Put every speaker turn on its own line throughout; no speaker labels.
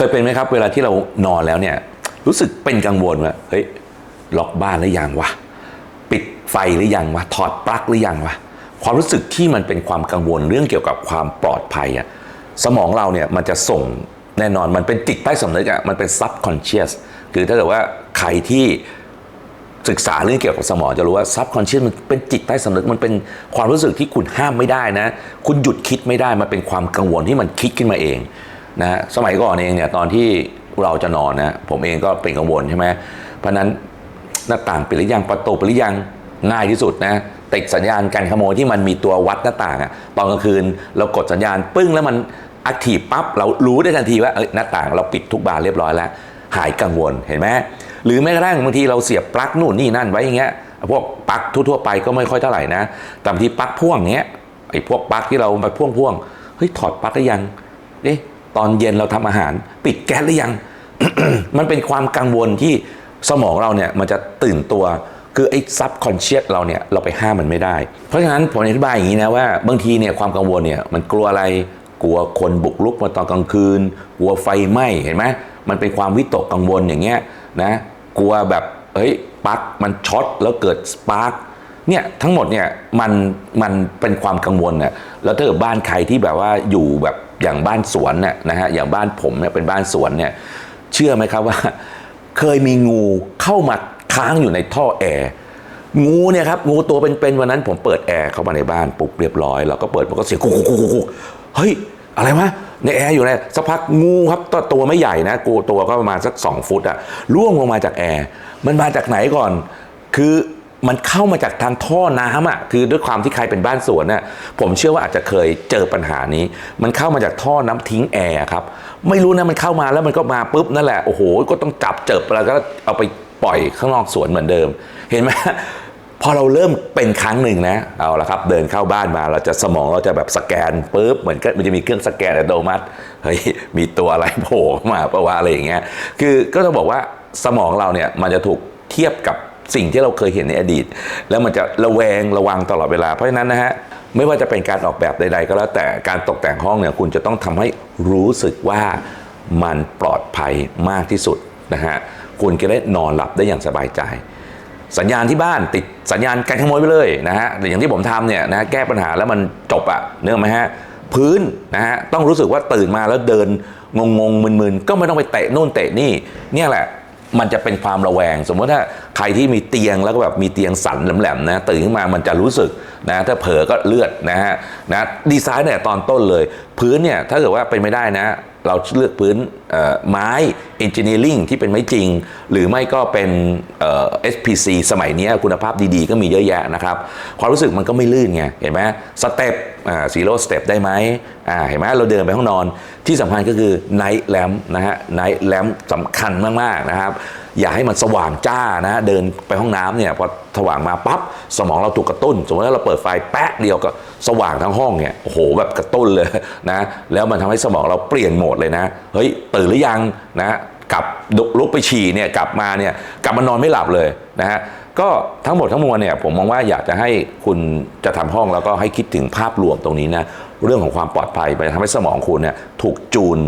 เคยเป็นไหมครับ เวลาที่เรานอนแล้วเนี่ย รู้สึกเป็นกังวลว่าเฮ้ยล็อกบ้านหรือยังวะปิดไฟหรือยังวะถอดปลั๊กหรือยังวะความรู้สึกที่มันเป็นความกังวลเรื่องเกี่ยวกับความปลอดภัยอะสมองเราเนี่ยมันจะส่งแน่นอนมันเป็นจิตใต้สำนึกอะมันเป็น subconscious คือถ้าเกิดว่าใครที่ศึกษาเรื่องเกี่ยวกับสมองจะรู้ว่าซับคอนเชียสมันเป็นจิตใต้สำนึกมันเป็นความรู้สึกที่คุณห้ามไม่ได้นะ คุณหยุดคิดไม่ได้มันเป็นความกังวลที่มันคิดขึ้นมาเอง นะสมัยก่อนเองเนี่ยตอนที่เราจะนอนนะผมเองก็เป็นกังวลใช่ไหมเพราะนั้นหน้าต่างปิดหรือยังประตูปิดหรือยังง่ายที่สุดนะติดสัญญาณการขโมยที่มันมีตัววัดหน้าต่างอะตอนกลางคืนเรากดสัญญาณปึ้งแล้วมันอักทีปั๊บเรารู้ได้ทันทีว่าเอ้ยหน้าต่างเราปิดทุกบานเรียบร้อยแล้ว หายกังวลเห็นไหมหรือแม้กระทั่งบางทีเราเสียบปลั๊กนู่นนี่นั่นไว้อย่างเงี้ยพวกปลั๊กทั่วๆไปก็ไม่ค่อยเท่าไหร่นะแต่บางทีปลั๊กพ่วงเงี้ยไอ้พวกปลั๊กที่เราไปพ่วงพ่วงเฮ้ยถอดปลั๊กหรือยังเอ๊ะ ตอนเย็นเราทำอาหาร ปิดแก๊สหรือยัง มันเป็นความกังวลที่สมองเราเนี่ยมันจะตื่นตัวคือไอ้ซับคอนเชียสเราเนี่ยเราไปห้ามมันไม่ได้ เพราะฉะนั้นผมอธิบายอย่างนี้นะว่าบางทีเนี่ยความกังวลเนี่ยมันกลัวอะไรกลัวคนบุกรุกมาตอนกลางคืน กลัวไฟไหม้เห็นไหมมันเป็นความวิตกกังวลอย่างเงี้ยนะกลัวแบบเฮ้ยปลั๊กมันช็อตแล้วเกิดสปาร์ก เนี่ยทั้งหมดเนี่ยมันมันเป็นความกังวลเนี่ยแล้วถ้าเกิดบ้านใครที่แบบว่าอยู่แบบอย่างบ้านสวนเนี่ยนะฮะอย่างบ้านผมเนี่ยเป็นบ้านสวนเนี่ยเชื่อไหมครับว่า เคยมีงูเข้ามาค้างอยู่ในท่อแอร์งูเนี่ยครับงูตัวเป็นๆวันนั้นผมเปิดแอร์เข้ามาในบ้านปุ๊บเรียบร้อยเราก็เปิดมันก็เสียงกุกกุกกุกกุกเฮ้ยอะไรวะในแอร์อยู่เลยสักพักงูครับตัวตัวไม่ใหญ่นะกูตัวก็ประมาณสัก 2 ฟุตอะล่วงลงมาจากแอร์มันมาจากไหนก่อน คือ มันเข้ามาจากทางท่อน้ำอะคือด้วยความที่ใครเป็นบ้านสวนน่ะผมเชื่อว่าอาจจะเคยเจอปัญหานี้ มันเข้ามาจากท่อน้ำทิ้งแอร์ครับไม่รู้นะมันเข้ามาแล้วมันก็มาปุ๊บนั่นแหละโอ้โหก็ต้องจับเจิบแล้วก็เอาไปปล่อยข้างนอกสวนเหมือนเดิม เห็นไหมพอเราเริ่มเป็นครั้งหนึ่งนะเอาละครับเดินเข้าบ้านมาเราจะสมองเราจะแบบสแกนปุ๊บเหมือนก็มันจะมีเครื่องสแกนอัตโนมัติเฮ้ยมีตัวอะไรโผล่มาปะวะอะไรอย่างเงี้ยคือก็จะบอกว่าสมองเราเนี่ยมันจะถูกเทียบกับ สิ่งที่เราเคยเห็นในอดีต แล้วมันจะระแวงระวังตลอดเวลา เพราะฉะนั้นนะฮะไม่ว่าจะเป็นการออกแบบใด ๆ ก็แล้วแต่การตกแต่งห้องเนี่ยคุณจะต้องทำให้รู้สึกว่ามันปลอดภัยมากที่สุดนะฮะคุณจะได้นอนหลับได้อย่างสบายใจ สัญญาณที่บ้านติดสัญญาณการขโมยไปเลยนะฮะอย่างที่ผมทำเนี่ยนะแก้ปัญหาแล้วมันจบอะเนื่องไหมฮะพื้นนะฮะต้องรู้สึกว่าตื่นมาแล้วเดินงงงมึนๆก็ไม่ต้องไปเตะนู่นเตะนี่เนี่ยแหละ มันจะเป็นความระแวง สมมติถ้าใครที่มีเตียงแล้วก็แบบมีเตียงสันแหลมๆนะตื่นขึ้นมามันจะรู้สึกนะถ้าเผลอก็เลือดนะฮะนะดีไซน์เนี่ยตอนต้นเลย พื้นเนี่ยถ้าเกิดว่าเป็นไม่ได้นะ เราเลือกพื้นเอ่อไม้เอนจิเนียริงที่เป็นไม้จริง หรือไม่ก็เป็นเอ่อ SPC สมัยนี้คุณภาพดีๆ ก็มีเยอะแยะนะครับ ความรู้สึกมันก็ไม่ลื่นไง เห็นไหมสเต็ปซีโร่สเต็ปได้ไหมอ่าเห็นไหมเราเดินไปห้องนอนที่สำคัญก็คือไนท์แลมนะฮะไนท์แลมสำคัญมากๆนะครับอย่าให้มันสว่างจ้านะฮะเดินไปห้องน้ำเนี่ยพอสว่างมาปั๊บสมองเราถูกกระตุ้น สมมติว่าเราเปิดไฟแป๊ะเดียวก็สว่างทั้งห้องเนี่ยโอ้โหแบบกระตุ้นเลยนะแล้วมันทำให้สมองเราเปลี่ยนโหมดเลยนะเฮ้ยตื่นหรือยังนะกลับลุกไปฉี่เนี่ยกลับมาเนี่ยกลับมานอนไม่หลับเลยนะฮะก็ทั้งหมดทั้งมวลเนี่ยผมมองว่าอยากจะให้คุณจะทำห้องแล้วก็ให้คิดถึงภาพรวมตรงนี้นะ เรื่องของความปลอดภัยไปทำให้สมองคุณเนี่ยถูกจูน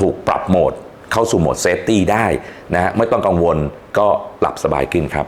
ถูกปรับโหมด เข้าสู่โหมดเซฟตี้ได้นะฮะไม่ต้องกังวลก็หลับสบายขึ้นครับ